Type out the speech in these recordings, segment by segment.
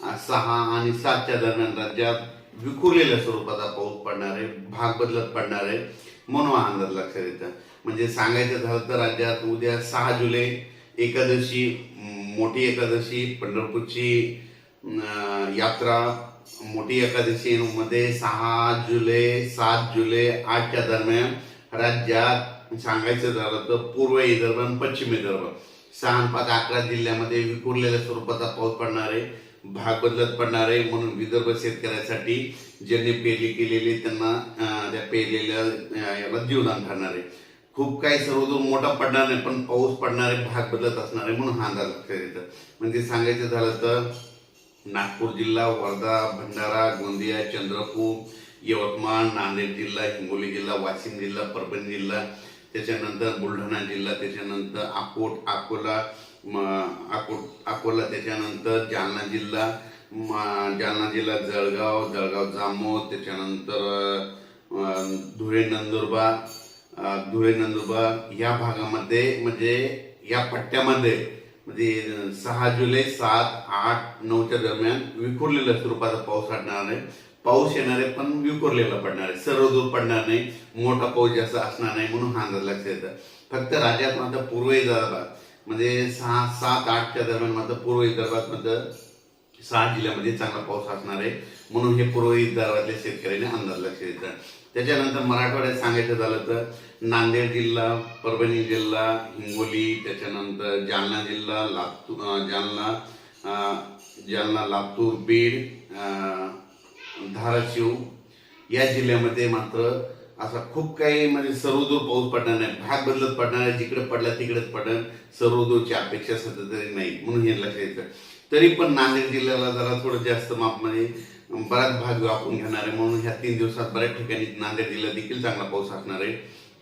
सहा आणि सातच्या दरम्यान राज्यात विखुरलेल्या स्वरूपाचा पाऊस पडणार आहे भाग बदलत पडणार आहे म्हणून अंदाज लक्षात येतं म्हणजे सांगायचं झालं तर राज्यात उद्या सहा जुलै एकादशी मोठी एकादशी पंढरपूरची यात्रा मोठी एकादशी मध्ये सहा जुलै सात जुलै आठच्या दरम्यान राज्यात सांगायचं झालं तर पूर्व विदर्भ आणि पश्चिम विदर्भ. सहा पाच अकरा जिल्ह्यामध्ये विखुरलेल्या स्वरूपाचा पाऊस पडणार आहे भाग बदलत पडणार आहे म्हणून विदर्भ शेतकऱ्यासाठी ज्यांनी पेरणी केलेली त्यांना त्या पेरलेल्या याला जीवदान ठरणार आहे. खूप काही सर्वदूर मोठा पडणार नाही पण पाऊस पडणार आहे भाग बदलत असणार आहे म्हणून हा अंदाज लक्षात येतं म्हणजे सांगायचं झालं तर नागपूर जिल्हा वर्धा भंडारा गोंदिया चंद्रपूर यवतमाळ नांदेड जिल्हा हिंगोली जिल्हा वाशिम जिल्हा परभणी जिल्हा त्याच्यानंतर बुलढाणा जिल्हा त्याच्यानंतर अकोट अकोला अकोट अकोला त्याच्यानंतर जालना जिल्हा जालना जिल्हा जळगाव जळगाव जामोद त्याच्यानंतर धुळे नंदुरबार धुळे नंदुरबार या भागामध्ये म्हणजे या पट्ट्यामध्ये म्हणजे सहा जुलै सात आठ नऊच्या दरम्यान विखुरलेल्या स्वरूपाचा पाऊस पडणार आहे. पाऊस येणार आहे पण विखुरलेला पडणार आहे. सर्व दूर पडणार नाही मोठा पाऊस जास्त असणार नाही म्हणून हा अंदाज लक्षात येतं. फक्त राज्यात मात्र पूर्व विदर्भात म्हणजे सहा सात आठच्या दरम्यान मात्र पूर्व विदर्भात मात्र सहा जिल्ह्यामध्ये चांगला पाऊस असणार आहे म्हणून हे पूर्व विदर्भातल्या शेतकऱ्यांनी अंदाज लक्षात येतं. त्याच्यानंतर मराठवाड्यात सांगायचं झालं तर नांदेड जिल्हा परभणी जिल्हा हिंगोली त्याच्यानंतर जालना जिल्हा लातूर जालना जालना लातूर बीड धाराशिव या जिल्ह्यामध्ये मात्र असा खूप काही म्हणजे सर्वदूर पाऊस पडणार नाही. भाग बदलत पडणार आहे जिकडे पडला तिकडेच पडणार. सर्वदूरची अपेक्षा सध्या तरी नाही. म्हणून हे लक्षात येतं तरी पण नांदेड जिल्ह्याला जरा थोडं जास्त मापमध्ये म्हणजे बराच भाग व्यापून घेणार आहे. म्हणून ह्या तीन दिवसात बऱ्याच ठिकाणी नांदेड जिल्ह्यात देखील चांगला पाऊस असणार आहे.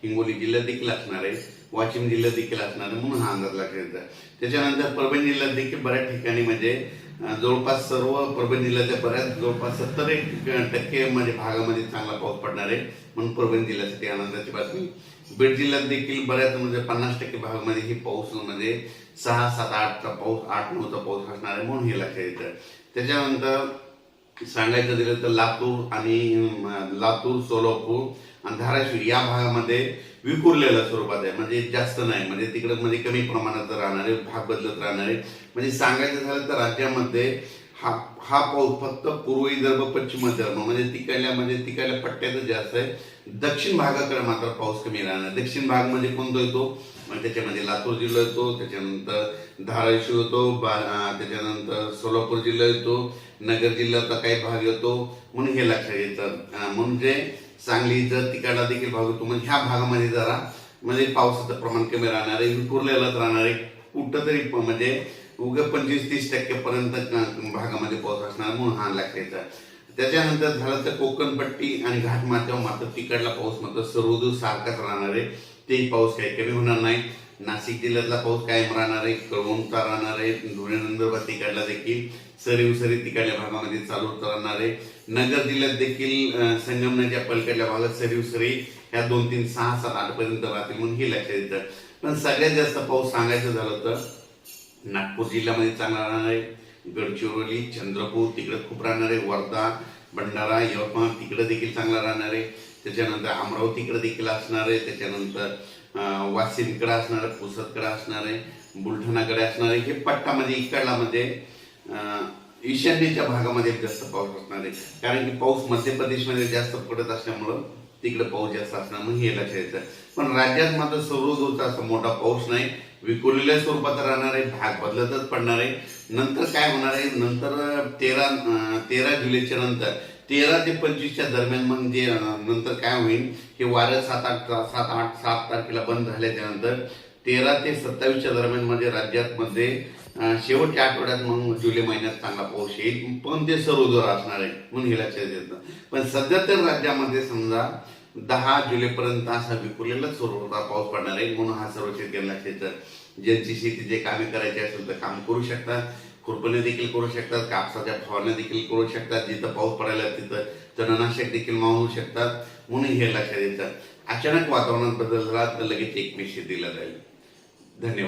हिंगोली जिल्ह्यात देखील असणार आहे. वाशिम जिल्ह्यात देखील असणार आहे. म्हणून हा अंदाज लक्षात येतं त्याच्यानंतर परभणी जिल्ह्यात देखील बऱ्याच ठिकाणी म्हणजे जवळपास सर्व परभणी जिल्ह्याच्या बऱ्याच जवळपास सत्तर एक टक्के म्हणजे भागामध्ये चांगला पाऊस पडणार आहे म्हणून परभणी जिल्ह्यासाठी आनंदाची बातमी. बीड जिल्ह्यात देखील बऱ्याच म्हणजे पन्नास टक्के भागामध्ये ही पाऊस म्हणजे सहा सात आठचा पाऊस आठ नऊचा पाऊस असणार आहे म्हणून हे लक्षात येतं. त्याच्यानंतर सांगायचं दिलं तर लातूर आणि लातूर सोलापूर आणि धाराशिव या भागामध्ये विखुरलेल्या स्वरूपात आहे. म्हणजे जास्त नाही. म्हणजे तिकडे म्हणजे कमी प्रमाणात राहणारे भाग बदलत राहणारे. म्हणजे सांगायचं झालं तर राज्यामध्ये हा हा पाऊस फक्त पूर्व विदर्भ पश्चिम विदर्भ म्हणजे तिकडल्या म्हणजे तिकडल्या पट्ट्यातच जास्त आहे. दक्षिण भागाकडे मात्र पाऊस कमी राहणार. दक्षिण भाग म्हणजे कोणतो येतो? म्हणजे त्याच्यामध्ये लातूर जिल्हा येतो. त्याच्यानंतर धाराशिव येतो. बा- त्याच्यानंतर सोलापूर जिल्हा येतो. नगर जिल्ह्याचा काही भाग येतो. म्हणून हे लक्षात येतं. म्हणजे सांगली जर तिकडला देखील भाग होतो म्हणजे ह्या भागामध्ये जरा म्हणजे पावसाचं प्रमाण कमी राहणार आहे विखुरलेलाच राहणार आहे. कुठं तरी प- म्हणजे उगा पंचवीस तीस टक्केपर्यंत भागामध्ये पाऊस असणार म्हणून हा लक्षात येतं. त्याच्यानंतर झालं तर कोकणपट्टी आणि घाटमाथ्यावर मात्र तिकडला पाऊस मात्र सर्वदूर सारखाच राहणार आहे. तेही पाऊस काही कमी होणार नाही. नाशिक जिल्ह्यातला पाऊस कायम राहणार आहे कळवणचा राहणार आहे धुळे नंदुरबार तिकडला देखील सरी उसरी तिकडल्या भागामध्ये चालू राहणार आहे. नगर जिल्ह्यात देखील अं, संगमनेरच्या पलकडल्या भागात सरी उसरी ह्या दोन तीन सहा सात आठ पर्यंत राहतील म्हणून हे लक्षात येतं. पण सगळ्यात जास्त पाऊस सांगायचं झालं तर नागपूर जिल्ह्यामध्ये चांगला राहणार आहे. गडचिरोली चंद्रपूर तिकडे खूप राहणार आहे. वर्धा भंडारा यवतमाळ तिकडे देखील चांगला राहणार आहे. त्याच्यानंतर अमरावतीकडे देखील असणार आहे. त्याच्यानंतर वाशिम वाशिमकडे असणार आहे पुसदकडे असणार आहे बुलढाणाकडे असणार आहे हे पट्टामध्ये इकडला म्हणजे ईशान्येच्या भागामध्ये जास्त पाऊस असणार आहे. कारण की पाऊस मध्य प्रदेशमध्ये जास्त पडत असल्यामुळं तिकडे पाऊस जास्त असणार म्हणून हे लक्षात येतं. पण राज्यात मात्र सर्वदूरचा असा मोठा पाऊस नाही. विखुरलेल्या स्वरूपात राहणार आहे भाग बदलतच पडणार आहे. नंतर काय होणार आहे? नंतर तेरा तेरा जुलैच्या नंतर तेरा ते पंचवीसच्या दरम्यान मग जे नंतर काय होईल हे वारं सात आठ सात आठ सात तारखेला बंद झाल्याच्यानंतर तेरा ते सत्तावीसच्या दरम्यान म्हणजे राज्यात मध्ये शेवटच्या आठवड्यात मग जुलै महिन्यात चांगला पाऊस येईल. पण ते सर्वदूर असणार आहे म्हणून हे लक्षात येतं. पण सध्या तर राज्यामध्ये समजा दहा जुलैपर्यंत असा विखुरलेला स्वरूपाचा पाऊस पडणार आहे म्हणून हा सर्व शेतकरी लक्षात ज्यांची शेती जे कामे करायचे असेल तर काम करू शकतात. खुरपणे देखील करू शकतात कापसाच्या फवारण्या देखील करू शकतात जिथं पाऊस पडायला तिथं तणनाशक देखील मावू शकतात म्हणून हे लक्षात येतं. अचानक वातावरणात बदल झाला तर लगेच एक शेतीला जाईल. धन्यवाद.